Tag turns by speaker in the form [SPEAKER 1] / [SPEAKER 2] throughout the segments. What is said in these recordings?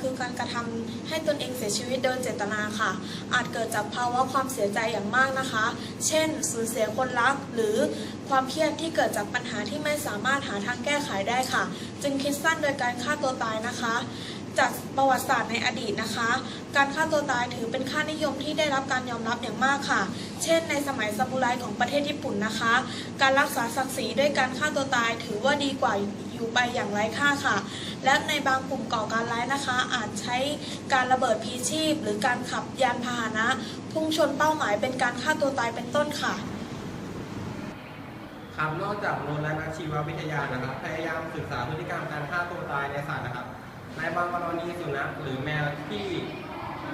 [SPEAKER 1] คือการกระทำให้ตนเองเสียชีวิตโดยเจตนาค่ะ อาจเกิดจากภาวะความเสียใจอย่างมากนะคะ เช่น สูญเสียคนรัก หรือความเครียดที่เกิดจากปัญหาที่ไม่สามารถหาทางแก้ไขได้ค่ะ จึงคิดสั้นโดยการฆ่าตัวตายนะคะจากประวัติศาสตร์ในอดีตนะคะ การฆ่าตัวตายถือเป็นค่านิยมที่ได้รับการยอมรับอย่างมากค่ะ เช่น ในสมัยซามูไรของประเทศญี่ปุ่นนะคะ การรักษาศักดิ์ศรีด้วยการฆ่าตัวตายถือว่าดีกว่า อยู่ไปอย่างไร้ค่าค่ะ และในบางกลุ่มก่อการร้ายนะคะ อาจใช้การระเบิดพีชีพ หรือการขับยานพาหนะ พุ่งชนเป้าหมายเป็นการฆ่าตัวตายเป็นต้นค่ะ
[SPEAKER 2] ครับนอกจากมนุษย์และนักชีววิทยานะครับ พยายามศึกษาพฤติกรรมการฆ่าตัวตายในสัตว์นะครับ ในบางกรณีสุนัขหรือแมวที่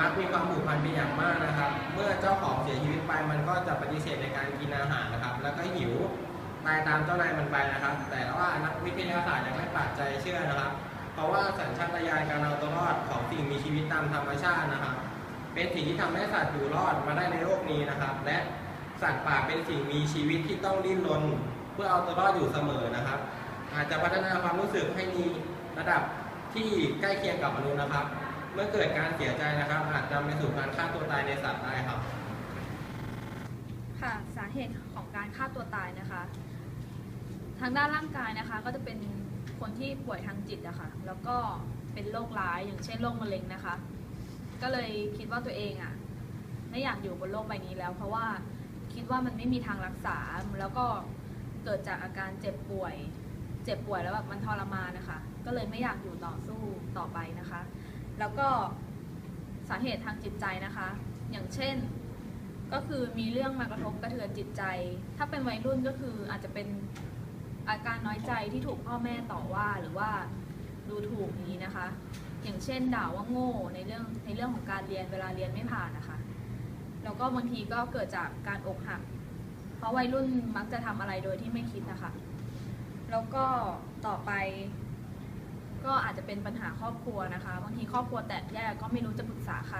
[SPEAKER 2] มักมีความผูกพันเป็นอย่างมากนะครับ เมื่อเจ้าของเสียชีวิตไปมันก็จะปฏิเสธในการกินอาหารนะครับ แล้วก็หิว ตายตามเจ้านายมันไปนะครับ แต่ว่านักวิทยาศาสตร์ยังไม่ปักใจเชื่อนะครับ เพราะว่าสัญชาตญาณการเอาตัวรอดของสิ่งมีชีวิตตามธรรมชาตินะครับ เป็นสิ่งที่ทำให้สัตว์อยู่รอดมาได้ในโลกนี้นะครับ และสัตว์ป่าเป็นสิ่งมีชีวิตที่ต้องดิ้นรนเพื่อเอาตัวรอดอยู่เสมอนะครับ อาจจะพัฒนาความรู้สึกให้มีระดับที่ใกล้เคียงกับมนุษย์นะครับ เมื่อเกิดการเสียใจนะครับ อาจนำไปสู่การฆ่าตัวตายในสัตว์ได้ ค่ะ
[SPEAKER 3] สาเหตุของการฆ่าตัวตายนะคะ ทางด้านร่างกายนะคะก็จะเป็นคนที่ป่วยทางจิตอะคะ่ะแล้วก็เป็นโรคร้ายอย่างเช่นโรคมะเร็งนะคะ ก็เลยคิดว่าตัวเองอะไม่อยากอยู่บนโลกใบนี้แล้ว เพราะว่าคิดว่ามันไม่มีทางรักษาแล้วก็เกิดจากอาการเจ็บป่วย เจ็บป่วยแล้วแบบมันทรมานนะคะ ก็เลยไม่อยากอยู่ต่อสู้ต่อไปนะคะ แล้วก็สาเหตุทางจิตใจนะคะ อย่างเช่น ก็คือมีเรื่องมากระทบกระเทือนจิตใจ ถ้าเป็นวัยรุ่นก็คืออาจจะเป็นอาการน้อยใจที่ถูกพ่อแม่ต่อว่าหรือว่าดูถูกนี้นะคะ อย่างเช่นด่าว่าโง่ในเรื่องในเรื่องของการเรียนเวลาเรียนไม่ผ่านนะคะ แล้วก็บางทีก็เกิดจากการอกหัก เพราะวัยรุ่นมักจะทำอะไรโดยที่ไม่คิดนะคะ แล้วก็ต่อไป ก็อาจจะเป็นปัญหาครอบครัวนะคะ บางทีครอบครัวแตกแยกก็ไม่รู้จะปรึกษาใคร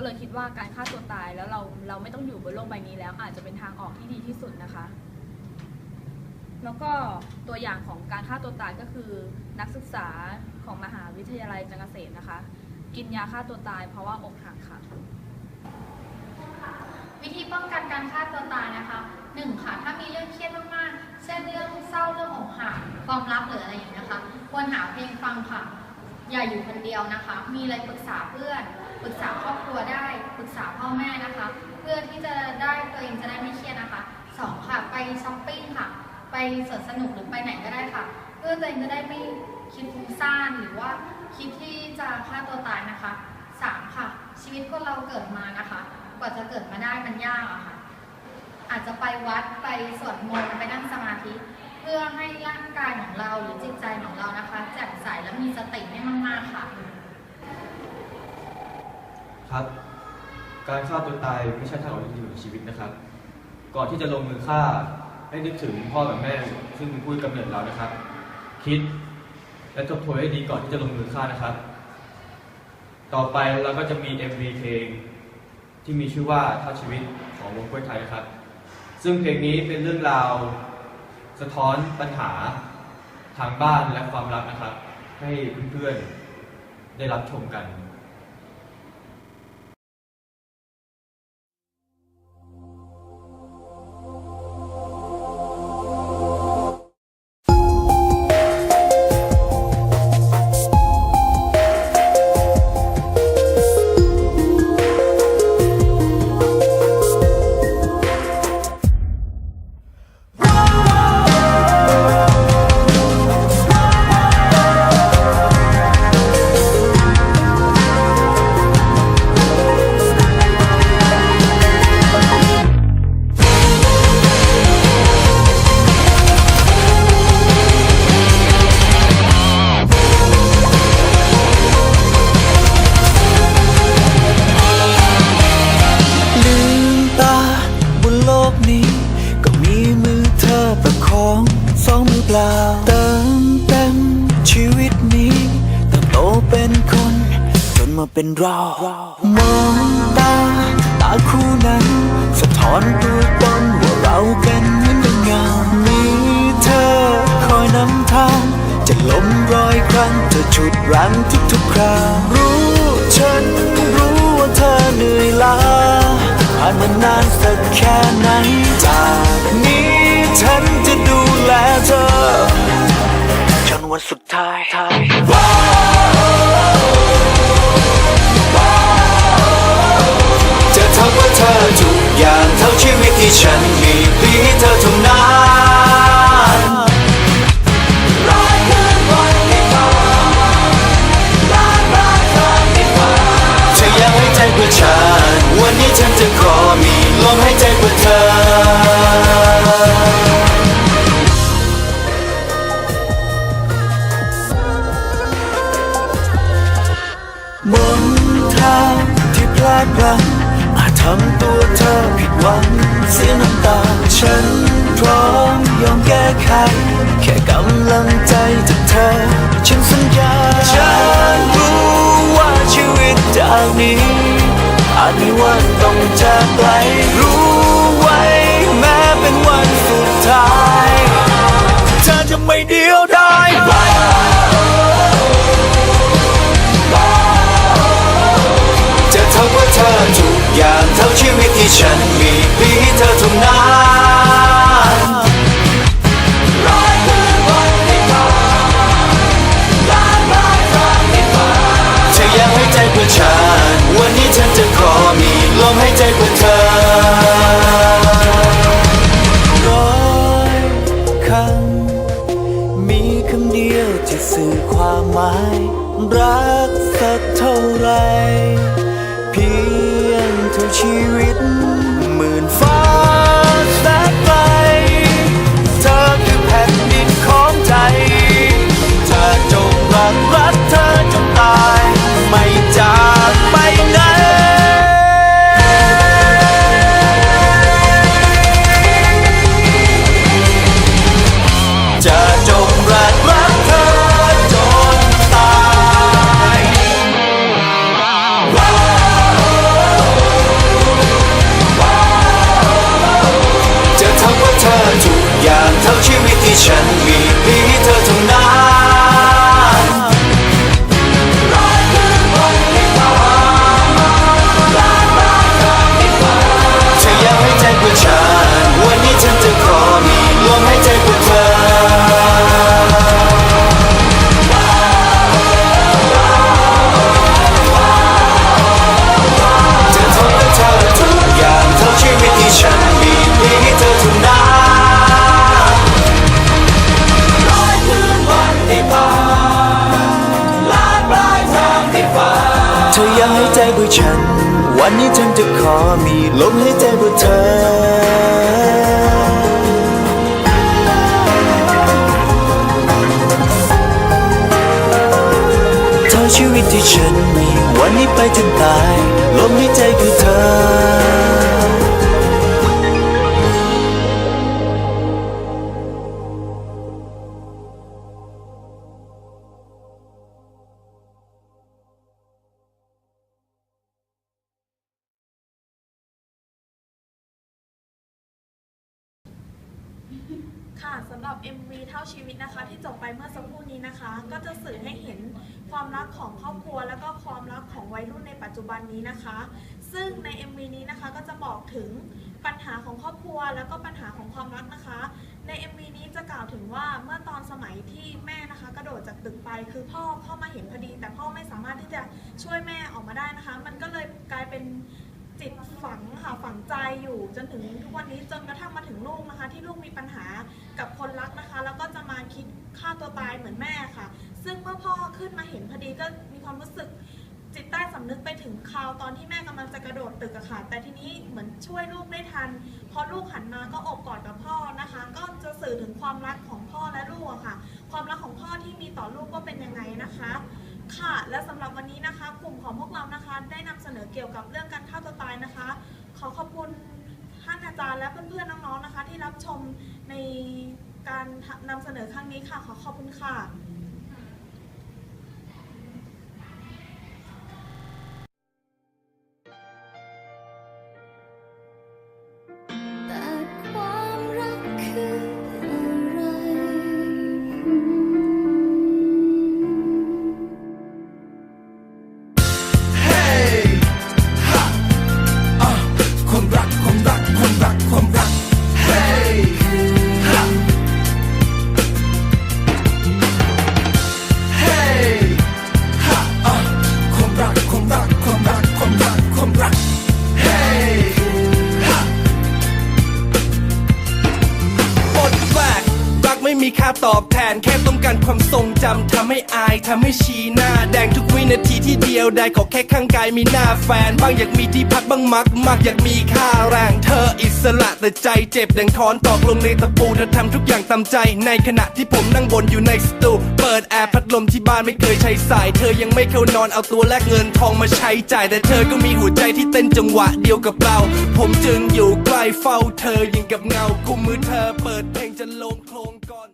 [SPEAKER 3] ก็เลยคิดว่าการฆ่าตัวตายแล้วเราเราไม่ต้องอยู่บนโลกใบนี้แล้วอาจจะเป็นทางออกที่ดีที่สุดนะคะ แล้วก็ตัวอย่างของการฆ่าตัวตายก็คือนักศึกษาของมหาวิทยาลัยจันทร์เกษมนะคะ กินยาฆ่าตัวตายเพราะว่าอกหักค่ะ
[SPEAKER 4] วิธีป้องกันการฆ่าตัวตายนะคะหนึ่งค่ะถ้ามีเรื่องเครียดมากๆเช่นเรื่องเศร้าเรื่องอกหักความลับหรืออะไรอย่างนี้นะคะ ควรหาเพลงฟังค่ะ อย่าอยู่คนเดียวนะคะ มีอะไรปรึกษาเพื่อน ปรึกษาครอบครัวได้ปรึกษาพ่อแม่นะคะ เพื่อที่จะได้ตัวเองจะได้ไม่เครียดนะคะสองค่ะ ไปช้อปปิ้งค่ะ ไปสวนสนุกหรือไปไหนก็ได้ค่ะ เพื่อตัวเองจะได้ไม่คิดฟุ้งซ่านหรือว่าคิดที่จะฆ่าตัวตายนะคะสามค่ะ ชีวิตคนเราเกิดมานะคะ กว่าจะเกิดมาได้มันยากอะค่ะ อาจจะไปวัดไปสวดมนต์ไปนั่งสมาธิเพื่อให้ร่างกายของเราหรือจิตใจของเรานะคะแจ่มใสและมีสติให้มากๆค่ะ
[SPEAKER 5] ครับ การฆ่าตัวตายไม่ใช่ทางออกที่ดีของชีวิตนะครับ ก่อนที่จะลงมือฆ่าให้นึกถึงพ่อกับแม่ซึ่งเป็นผู้กำเนิดเรานะครับ คิดและทบทวนให้ดีก่อนที่จะลงมือฆ่านะครับ ต่อไปเราก็จะมี MV เพลงที่มีชื่อว่าท่าชีวิตของวงกล้วยไทยนะครับ ซึ่งเพลงนี้เป็นเรื่องราว สะท้อนปัญหาทางบ้านและความรักนะครับ ให้เพื่อนๆได้รับชมกัน
[SPEAKER 6] เปล่า เติมเต็มชีวิตนี้เติบโตเป็นคน จนมาเป็นเรา มองตา ตาคู่นั้น สะท้อนตัวตนว่าเราเป็นเหมือนดังเงามีเธอคอยนำทาง จะล้มร้อยครั้งเธอฉุดรั้งทุกๆคราวรู้ฉันรู้ว่าเธอเหนื่อยล้าผ่านมานานสักแค่ไหนจาก วันสุดท้ายจะทำว่าเธอทุกอย่างเท่าชีวิตที่ฉันมีเพียงเธอ ดพลั้งอาจทำตัวเธอผิดหวังเสียน้ำตา ฉันพร้อมยอมแก้ไข แค่กำลังใจจากเธอ ฉันสัญญา ฉันรู้ว่าชีวิตจากนี้ อาจมีวันต้องจากไกลรู้ วิตที่ฉันมีเพียงเธอเท่านั้น ธอยังให้ใจเพื่อฉัน วันนี้ฉันจะขอมีลมให้ใจเพื่อเธอเธอชีวิตที่ฉันมีวันนี้ไปจนตาย ลมหายใจคือเธอ
[SPEAKER 1] ชีวิตนะคะ ที่จบไปเมื่อสักครู่นี้นะคะ ก็จะสื่อให้เห็นความรักของครอบครัว แล้วก็ความรักของวัยรุ่นในปัจจุบันนี้นะคะ ซึ่งใน MV นี้นะคะก็จะบอกถึงปัญหาของครอบครัว แล้วก็ปัญหาของความรักนะคะ ใน MV นี้จะกล่าวถึงว่าเมื่อตอนสมัยที่แม่นะคะ กระโดดจากตึกไปคือพ่อเข้ามาเห็นพอดี แต่พ่อไม่สามารถที่จะช่วยแม่ออกมาได้นะคะ มันก็เลยกลายเป็นจิตฝังค่ะฝัง อยู่จนถึงทุกวันนี้จนกระทั่งมาถึงลูกนะคะ ที่ลูกมีปัญหากับคนรักนะคะ แล้วก็จะมาคิดฆ่าตัวตายเหมือนแม่ค่ะ ซึ่งเมื่อพ่อขึ้นมาเห็นพอดีก็มีความรู้สึกจิตใต้สำนึกไปถึงคราวตอนที่แม่กำลังจะกระโดดตึกอะค่ะ แต่ทีนี้เหมือนช่วยลูกได้ทัน พอลูกหันมาก็อบกอดกับพ่อนะคะ ก็จะสื่อถึงความรักของพ่อและลูกอะค่ะ ความรักของพ่อที่มีต่อลูกก็เป็นยังไงนะคะ ค่ะ และสำหรับวันนี้นะคะ กลุ่มของพวกเรานะคะ ได้นำเสนอเกี่ยวกับเรื่องการฆ่าตัวตายนะคะ ขอขอบคุณท่านอาจารย์และเพื่อนๆน้องๆนะคะ ที่รับชมในการนำเสนอครั้งนี้ค่ะ ขอขอบคุณค่ะ
[SPEAKER 7] นแค่ต้องการความทรงจำทำให้อายทำให้ชี้หน้า แดงทุกวินาทีที่เดียวได้ขอแค่ข้างกายมีหน้าแฟน บางอยากมีที่พักบ้างมักมักอยากมีค่าแรงเธออิสระแต่ใจเจ็บดังค้อนตอกลงในตะปูเธอทำทุกอย่างตามใจ ในขณะที่ผมนั่งบนอยู่ในสตูเปิดแอร์พัดลมที่บ้านไม่เคยใช้สาย เธอยังไม่เข้านอนเอาตัวแลกเงินทองมาใช้จ่าย แต่เธอก็มีหัวใจที่เต้นจังหวะเดียวกับเรา ผมจึงอยู่ใกล้เฝ้าเธอยิงกับเงากุมมือเธอเปิดเพลงจะลงโคลงก่อน